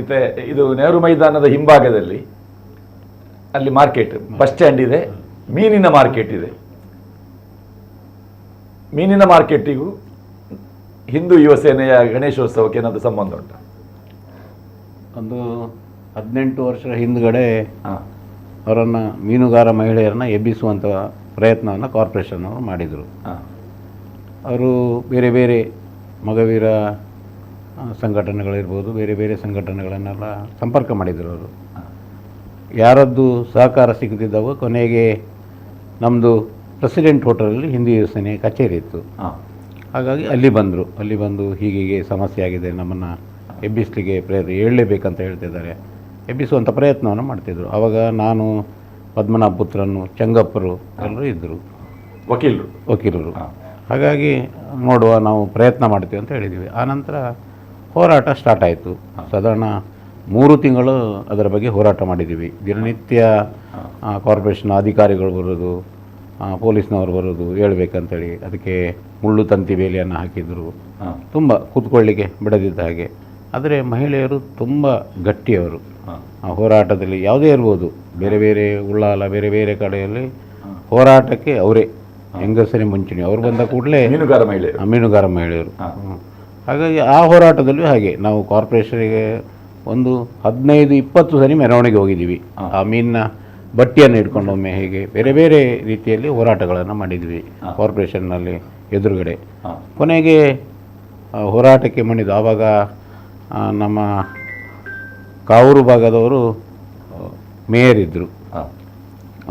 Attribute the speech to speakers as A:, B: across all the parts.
A: ಇತೆ ಇದು ನೆಹರು ಮೈದಾನದ ಹಿಂಭಾಗದಲ್ಲಿ ಅಲ್ಲಿ ಮಾರ್ಕೆಟ್ ಬಸ್ ಸ್ಟ್ಯಾಂಡ್ ಇದೆ ಮೀನಿನ ಮಾರ್ಕೆಟ್ ಇದೆ. ಮೀನಿನ ಮಾರ್ಕೆಟಿಗೂ ಹಿಂದೂ ಯುವ ಸೇನೆಯ ಗಣೇಶೋತ್ಸವಕ್ಕೆ ಏನಾದರೂ ಸಂಬಂಧ ಉಂಟು?
B: ಒಂದು ಹದಿನೆಂಟು ವರ್ಷ ಹಿಂದ್ಗಡೆ ಅವರನ್ನು ಮೀನುಗಾರ ಮಹಿಳೆಯರನ್ನ ಎಬ್ಬಿಸುವಂಥ ಪ್ರಯತ್ನವನ್ನು ಕಾರ್ಪೊರೇಷನ್ ಅವರು ಮಾಡಿದರು. ಅವರು ಬೇರೆ ಬೇರೆ ಮಗವೀರ ಸಂಘಟನೆಗಳಿರ್ಬೋದು ಬೇರೆ ಬೇರೆ ಸಂಘಟನೆಗಳನ್ನೆಲ್ಲ ಸಂಪರ್ಕ ಮಾಡಿದರು ಅವರು. ಯಾರದ್ದು ಸಹಕಾರ ಸಿಗದಿದ್ದವು ಕೊನೆಗೆ ನಮ್ಮದು ಪ್ರೆಸಿಡೆಂಟ್ ಹೋಟೆಲಲ್ಲಿ ಹಿಂದಿ ಯೋಜನೆ ಕಚೇರಿ ಇತ್ತು. ಹಾಗಾಗಿ ಅಲ್ಲಿ ಬಂದರು. ಅಲ್ಲಿ ಬಂದು ಹೀಗೀಗೆ ಸಮಸ್ಯೆ ಆಗಿದೆ ನಮ್ಮನ್ನು ಎಬ್ಬಿಸಲಿಕ್ಕೆ ಪ್ರಯತ್ನ ಹೇಳಲೇಬೇಕಂತ ಹೇಳ್ತಿದ್ದಾರೆ. ಎಬ್ಬಿಸುವಂಥ ಪ್ರಯತ್ನವನ್ನು ಮಾಡ್ತಿದ್ರು. ಆವಾಗ ನಾನು ಪದ್ಮನಾಭ ಪುತ್ರನು ಚಂಗಪ್ಪರು ಎಲ್ಲರೂ ಇದ್ದರು
A: ವಕೀಲರು.
B: ವಕೀಲರು. ಹಾಗಾಗಿ ನೋಡುವ ನಾವು ಪ್ರಯತ್ನ ಮಾಡ್ತೀವಿ ಅಂತ ಹೇಳಿದ್ದೀವಿ ಆನಂತರ ಹೋರಾಟ ಸ್ಟಾರ್ಟ್ ಆಯಿತು. ಸಾಧಾರಣ ಮೂರು ತಿಂಗಳು ಅದರ ಬಗ್ಗೆ ಹೋರಾಟ ಮಾಡಿದ್ದೀವಿ. ದಿನನಿತ್ಯ ಕಾರ್ಪೊರೇಷನ್ ಅಧಿಕಾರಿಗಳು ಬರೋದು ಪೊಲೀಸ್ನವರು ಬರೋದು ಹೇಳ್ಬೇಕಂತೇಳಿ ಅದಕ್ಕೆ ಮುಳ್ಳು ತಂತಿ ಬೇಲಿಯನ್ನು ಹಾಕಿದರು. ತುಂಬ ಕೂತ್ಕೊಳ್ಳಿಕ್ಕೆ ಬಿಡದಿದ್ದ ಹಾಗೆ. ಆದರೆ ಮಹಿಳೆಯರು ತುಂಬ ಗಟ್ಟಿಯವರು. ಹೋರಾಟದಲ್ಲಿ ಯಾವುದೇ ಇರ್ಬೋದು. ಬೇರೆ ಬೇರೆ ಉಳ್ಳಾಲ ಬೇರೆ ಬೇರೆ ಕಡೆಯಲ್ಲಿ ಹೋರಾಟಕ್ಕೆ ಅವರೇ. ಹೆಂಗಸರೇ ಮುಂಚೂಣಿ. ಅವ್ರು ಬಂದ ಕೂಡಲೇ
A: ಮೀನುಗಾರ ಮಹಿಳೆಯರು.
B: ಮೀನುಗಾರ ಮಹಿಳೆಯರು. ಹಾಗಾಗಿ ಆ ಹೋರಾಟದಲ್ಲೂ ಹಾಗೆ. ನಾವು ಕಾರ್ಪೊರೇಷನಿಗೆ ಒಂದು ಹದಿನೈದು ಇಪ್ಪತ್ತು ಸರಿ ಮೆರವಣಿಗೆ ಹೋಗಿದ್ದೀವಿ. ಆ ಮೀನಿನ ಬಟ್ಟೆಯನ್ನು ಇಟ್ಕೊಂಡೊಮ್ಮೆ ಹೇಗೆ ಬೇರೆ ಬೇರೆ ರೀತಿಯಲ್ಲಿ ಹೋರಾಟಗಳನ್ನು ಮಾಡಿದ್ವಿ ಕಾರ್ಪೊರೇಷನ್ನಲ್ಲಿ ಎದುರುಗಡೆ. ಕೊನೆಗೆ ಹೋರಾಟಕ್ಕೆ ಮಣಿದು ಆವಾಗ ನಮ್ಮ ಕಾವೂರು ಭಾಗದವರು ಮೇಯರ್ ಇದ್ದರು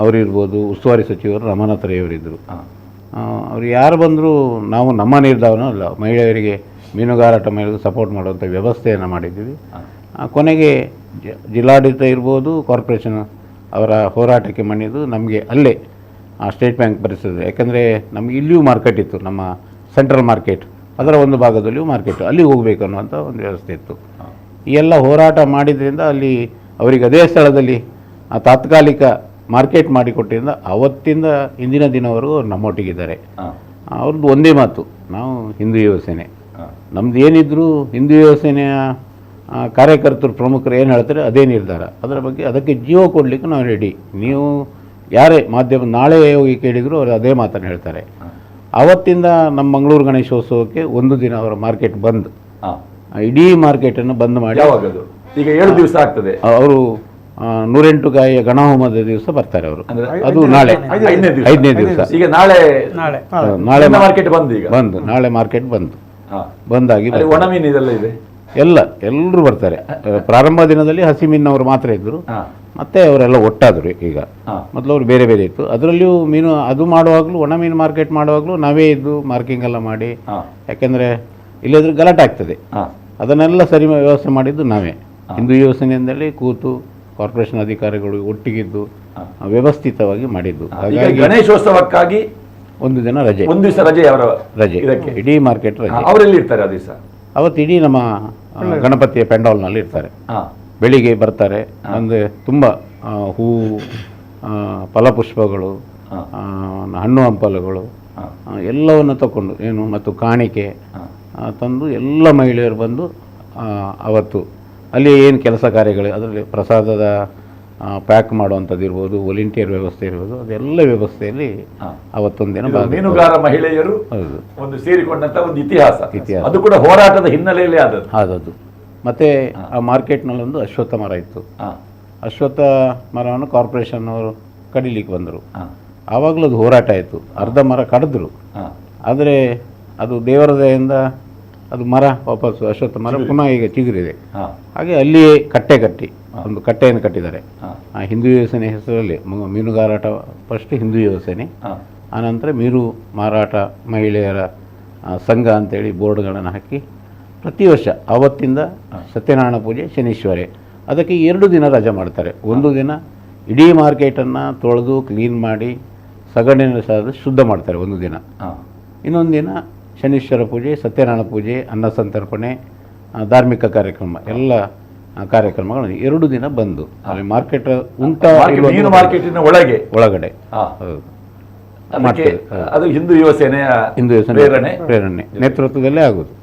B: ಅವರಿರ್ಬೋದು ಉಸ್ತುವಾರಿ ಸಚಿವರು ರಮನಾಥರಯ್ಯವರಿದ್ದರು
A: ಹಾಂ.
B: ಅವ್ರು ಯಾರು ಬಂದರೂ ನಾವು ನಮ್ಮ ನಿರ್ಧಾರನೂ ಅಲ್ಲ. ಮಹಿಳೆಯರಿಗೆ ಮೀನುಗಾರಾಟ ಮೇಲೆ ಸಪೋರ್ಟ್ ಮಾಡುವಂಥ ವ್ಯವಸ್ಥೆಯನ್ನು ಮಾಡಿದ್ದೀವಿ. ಕೊನೆಗೆ ಜಿಲ್ಲಾಡಳಿತ ಇರ್ಬೋದು ಕಾರ್ಪೊರೇಷನ್ ಅವರ ಹೋರಾಟಕ್ಕೆ ಮಣಿದು ನಮಗೆ ಅಲ್ಲೇ ಆ ಸ್ಟೇಟ್ ಬ್ಯಾಂಕ್ ಪರಿಸ್ಥಿತಿ ಯಾಕಂದರೆ ನಮಗೆ ಇಲ್ಲಿಯೂ ಮಾರ್ಕೆಟ್ ಇತ್ತು ನಮ್ಮ ಸೆಂಟ್ರಲ್ ಮಾರ್ಕೆಟ್ ಅದರ ಒಂದು ಭಾಗದಲ್ಲಿಯೂ ಮಾರ್ಕೆಟ್ ಅಲ್ಲಿ ಹೋಗಬೇಕು ಅನ್ನುವಂಥ ಒಂದು ವ್ಯವಸ್ಥೆ ಇತ್ತು. ಈ ಎಲ್ಲ ಹೋರಾಟ ಮಾಡಿದ್ರಿಂದ ಅಲ್ಲಿ ಅವರಿಗೆ ಅದೇ ಸ್ಥಳದಲ್ಲಿ ಆ ತಾತ್ಕಾಲಿಕ ಮಾರ್ಕೆಟ್ ಮಾಡಿಕೊಟ್ಟಿದ್ದರಿಂದ ಅವತ್ತಿಂದ ಇಂದಿನ ದಿನವರೆಗೂ ಅವ್ರು ನಮ್ಮೊಟ್ಟಿಗಿದ್ದಾರೆ. ಅವ್ರದ್ದು ಒಂದೇ ಮಾತು ನಾವು ಹಿಂದೂ ಯುವ ಸೇನೆ ನಮ್ದು ಏನಿದ್ರು ಹಿಂದೂ ಯುವಸೇನೆಯ ಕಾರ್ಯಕರ್ತರು ಪ್ರಮುಖರು ಏನು ಹೇಳ್ತಾರೆ ಅದೇ ನಿರ್ಧಾರ. ಅದರ ಬಗ್ಗೆ ಅದಕ್ಕೆ ಜೀವ ಕೊಡಲಿಕ್ಕೆ ನಾವು ರೆಡಿ ನೀವು ಯಾರೇ ಮಾಧ್ಯಮ ನಾಳೆ ಹೋಗಿ ಕೇಳಿದ್ರು ಅವರು ಅದೇ ಮಾತನ್ನು ಹೇಳ್ತಾರೆ. ಆವತ್ತಿಂದ ನಮ್ಮ ಮಂಗಳೂರು ಗಣೇಶೋತ್ಸವಕ್ಕೆ ಒಂದು ದಿನ ಅವರ ಮಾರ್ಕೆಟ್ ಬಂದ್.
A: ಇಡೀ
B: ಮಾರ್ಕೆಟ್ ಇಡೀ ಮಾರ್ಕೆಟನ್ನು ಬಂದ್ ಮಾಡಿ.
A: ಯಾವಾಗ ಅದು ಈಗ ಏಳು ದಿವಸ ಆಗ್ತದೆ.
B: ಅವರು ನೂರೆಂಟು ಗಾಯ ಗಣಹೋಮದ ದಿವಸ ಬರ್ತಾರೆ ಅವರು. ಅದು ನಾಳೆ.
A: ಐದನೇ ದಿವಸ. ಈಗ ನಾಳೆ
C: ನಾಳೆ.
B: ನಾಳೆ
A: ಮಾರ್ಕೆಟ್ ಬಂದು ಈಗ.
B: ಬಂದು. ನಾಳೆ ಮಾರ್ಕೆಟ್ ಬಂದು. ಬಂದಾಗಿ
A: ಒಣ ಮೀನು ಇದೆಲ್ಲ ಇದೆ?
B: ಎಲ್ಲ ಎಲ್ಲರೂ ಬರ್ತಾರೆ. ಪ್ರಾರಂಭ ದಿನದಲ್ಲಿ ಹಸಿ ಮೀನವರು ಮಾತ್ರ ಇದ್ದರು ಮತ್ತೆ ಅವರೆಲ್ಲ ಒಟ್ಟಾದರು ಈಗ. ಮೊದಲು ಅವರು ಬೇರೆ ಬೇರೆ ಇತ್ತು. ಅದರಲ್ಲಿಯೂ ಮೀನು ಅದು ಮಾಡುವಾಗಲೂ ಒಣ ಮೀನು ಮಾರ್ಕೆಟ್ ಮಾಡುವಾಗಲೂ ನಾವೇ ಇದ್ದು ಮಾರ್ಕಿಂಗ್ ಎಲ್ಲ ಮಾಡಿ. ಯಾಕಂದ್ರೆ ಇಲ್ಲದ್ರೆ ಗಲಾಟೆ ಆಗ್ತದೆ. ಅದನ್ನೆಲ್ಲ ಸರಿ ವ್ಯವಸ್ಥೆ ಮಾಡಿದ್ದು ನಾವೇ. ಹಿಂದೂ ಯೋಜನೆಯಿಂದಲೇ ಕೂತು ಕಾರ್ಪೊರೇಷನ್ ಅಧಿಕಾರಿಗಳು ಒಟ್ಟಿಗಿದ್ದು. ವ್ಯವಸ್ಥಿತವಾಗಿ ಮಾಡಿದ್ದು.
A: ಗಣೇಶೋತ್ಸವಕ್ಕಾಗಿ
B: ಒಂದು ದಿನ ರಜೆ.
A: ಒಂದು ದಿವಸ ರಜೆ ಅವರ
B: ರಜೆ.
A: ಇದಕ್ಕೆ.
B: ಇಡೀ ಮಾರ್ಕೆಟ್ ರಜೆ.
A: ಅವರೆಲ್ಲಿ ಇರ್ತಾರೆ ಆ ದಿವಸ?
B: ಅವತ್ತು ಇಡೀ ನಮ್ಮ ಗಣಪತಿಯ ಪೆಂಡಾಲ್ನಲ್ಲಿ ಇರ್ತಾರೆ. ಬೆಳಿಗ್ಗೆ ಬರ್ತಾರೆ. ಅಂದರೆ ತುಂಬ ಹೂ ಹೂವು ಫಲಪುಷ್ಪಗಳು ಹಣ್ಣು ಹಂಪಲುಗಳು ಎಲ್ಲವನ್ನು ತಗೊಂಡು ಏನು ಮತ್ತು ಕಾಣಿಕೆ ತಂದು ಎಲ್ಲ ಮಹಿಳೆಯರು ಬಂದು ಅವತ್ತು ಅಲ್ಲಿ ಏನು ಕೆಲಸ ಕಾರ್ಯಗಳು ಅದರಲ್ಲಿ ಪ್ರಸಾದದ ಪ್ಯಾಕ್ ಮಾಡುವಂಥದ್ದು ಇರ್ಬೋದು ವಾಲಂಟಿಯರ್ ವ್ಯವಸ್ಥೆ ಇರ್ಬೋದು ಅದೆಲ್ಲ ವ್ಯವಸ್ಥೆಯಲ್ಲಿ
A: ಅವತ್ತೊಂದು
B: ಅವತ್ತೊಂದಿನ
A: ಮೀನುಗಾರ ಮಹಿಳೆಯರು ಒಂದು ಸೇರಿಕೊಂಡಂತ ಒಂದು ಇತಿಹಾಸ.
B: ಇತಿಹಾಸ.
A: ಅದು ಕೂಡ ಹೋರಾಟದ ಹಿನ್ನೆಲೆಯಲ್ಲಿ ಆದದ್ದು.
B: ಆದದ್ದು. ಮತ್ತೆ ಆ ಮಾರ್ಕೆಟ್ನಲ್ಲೊಂದು ಅಶ್ವತ್ಥ ಮರ ಇತ್ತು. ಅಶ್ವತ್ಥ ಮರವನ್ನು ಕಾರ್ಪೊರೇಷನ್ ಅವರು ಕಡಿಲಿಕ್ಕೆ ಬಂದರು. ಆವಾಗಲೂ ಅದು ಹೋರಾಟ ಆಯಿತು. ಅರ್ಧ ಮರ ಕಡಿದ್ರು. ಆದರೆ ಅದು ದೇವರ ದಯೆಯಿಂದ ಅದು ಮರ ವಾಪಸ್ಸು ಅಶ್ವತ್ಥ ಮರ ಪುನಃ ಈಗ ಚಿಗುರಿದೆ. ಹಾಗೆ ಅಲ್ಲಿಯೇ ಕಟ್ಟೆ ಕಟ್ಟಿ ಒಂದು ಕಟ್ಟೆಯನ್ನು ಕಟ್ಟಿದ್ದಾರೆ. ಆ ಹಿಂದೂ ಯೋಜನೆ ಹೆಸರಲ್ಲಿ ಮೀನುಗಾರಾಟ ಫಸ್ಟ್ ಹಿಂದೂ ಯೋಜನೆ
A: ಹಾಂ.
B: ಆನಂತರ ಮೀನು ಮಾರಾಟ ಮಹಿಳೆಯರ ಸಂಘ ಅಂತೇಳಿ ಬೋರ್ಡ್ಗಳನ್ನು ಹಾಕಿ ಪ್ರತಿ ವರ್ಷ ಆವತ್ತಿಂದ ಸತ್ಯನಾರಾಯಣ ಪೂಜೆ ಶನೀಶ್ವರಿ. ಅದಕ್ಕೆ ಎರಡು ದಿನ ರಜೆ ಮಾಡ್ತಾರೆ. ಒಂದು ದಿನ ಇಡೀ ಮಾರ್ಕೆಟನ್ನು ತೊಳೆದು ಕ್ಲೀನ್ ಮಾಡಿ ಸಗಣಿನ ಸಹ ಶುದ್ಧ ಮಾಡ್ತಾರೆ ಒಂದು ದಿನ. ಇನ್ನೊಂದು ದಿನ ಶನೀಶ್ವರ ಪೂಜೆ ಸತ್ಯನಾರಾಯಣ ಪೂಜೆ ಅನ್ನ ಸಂತರ್ಪಣೆ ಧಾರ್ಮಿಕ ಕಾರ್ಯಕ್ರಮ ಎಲ್ಲ ಕಾರ್ಯಕ್ರಮಗಳು ಎರಡು ದಿನ ಬಂದು ಅಲ್ಲಿ ಮಾರ್ಕೆಟ್ ಉಂಟ
A: ಮೀನು ಮಾರ್ಕೆಟಿನ ಒಳಗೆ.
B: ಒಳಗಡೆ.
A: ಅದು ಹಿಂದೂ ಯುವ ಸೇನೆಯ
B: ಹಿಂದೂ
A: ಪ್ರೇರಣೆ.
B: ಪ್ರೇರಣೆ. ನೇತೃತ್ವದಲ್ಲೇ ಆಗೋದು.